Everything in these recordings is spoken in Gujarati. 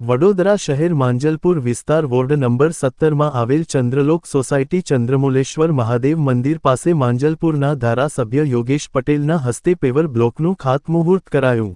વડોદરા શહેર માંજલપુર વિસ્તાર વોર્ડ નંબર સત્તરમાં આવેલ ચંદ્રલોક સોસાયટી ચંદ્રમુલેશ્વર મહાદેવ મંદિર પાસે માંજલપુરના ધારાસભ્ય યોગેશ પટેલના હસ્તે પેવર બ્લોકનું ખાતમુહૂર્ત કરાયું.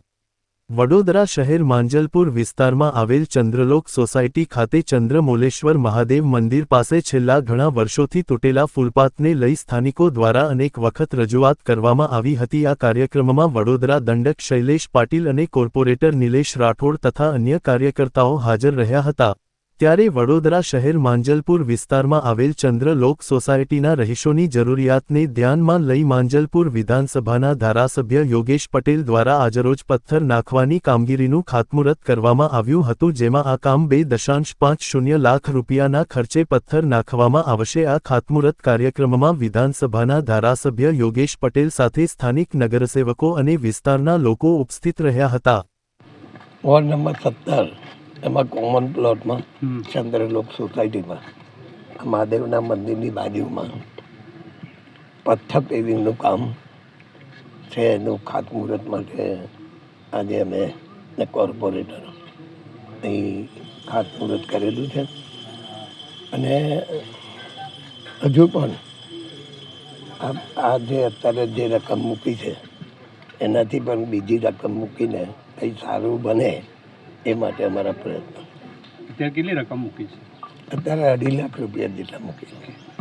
વડોદરા શહેર માંજલપુર વિસ્તારમાં આવેલ ચંદ્રલોક સોસાયટી ખાતે ચંદ્રમોલેશ્વર મહાદેવ મંદિર પાસે છેલ્લા ઘણા વર્ષોથી તૂટેલા ફૂલપાથને લઈ સ્થાનિકો દ્વારા અનેક વખત રજૂઆત કરવામાં આવી હતી. આ કાર્યક્રમમાં વડોદરા દંડક શૈલેષ પાટીલ અને કોર્પોરેટર નિલેશ રાઠોડ તથા અન્ય કાર્યકર્તાઓ હાજર રહ્યા હતા. ત્યારે વડોદરા શહેર માંજલપુર વિસ્તારમાં આવેલ ચંદ્રલોક સોસાયટીના રહીશોની જરૂરિયાતને ધ્યાનમાં લઈ માંજલપુર વિધાનસભાના ધારાસભ્ય યોગેશ પટેલ દ્વારા આજરોજ પથ્થર નાખવાની કામગીરીનું ખાતમુહૂર્ત કરવામાં આવ્યું હતું, જેમાં આ કામ બે દશાંશ પાંચ શૂન્ય લાખ રૂપિયાના ખર્ચે પથ્થર નાખવામાં આવશે. આ ખાતમુહૂર્ત કાર્યક્રમમાં વિધાનસભાના ધારાસભ્ય યોગેશ પટેલ સાથે સ્થાનિક નગરસેવકો અને વિસ્તારના લોકો ઉપસ્થિત રહ્યા હતા. વોર્ડ નંબર સત્તર. એમાં કોમન પ્લોટમાં ચંદ્રલોક સોસાયટીમાં મહાદેવના મંદિરની બાજુમાં પથ્થર પેવિંગનું કામ છે એનું ખાતમુહૂર્ત માટે આજે અમે કોર્પોરેટર અહીં ખાતમુહૂર્ત કરેલું છે. અને હજુ પણ આ જે અત્યારે જે રકમ મૂકી છે એનાથી પણ બીજી રકમ મૂકીને કંઈ સારું બને એ માટે અમારા પ્રયત્ન. અત્યારે કેટલી રકમ મૂકી છે? અત્યારે અઢી લાખ રૂપિયા જેટલા મૂકી છે.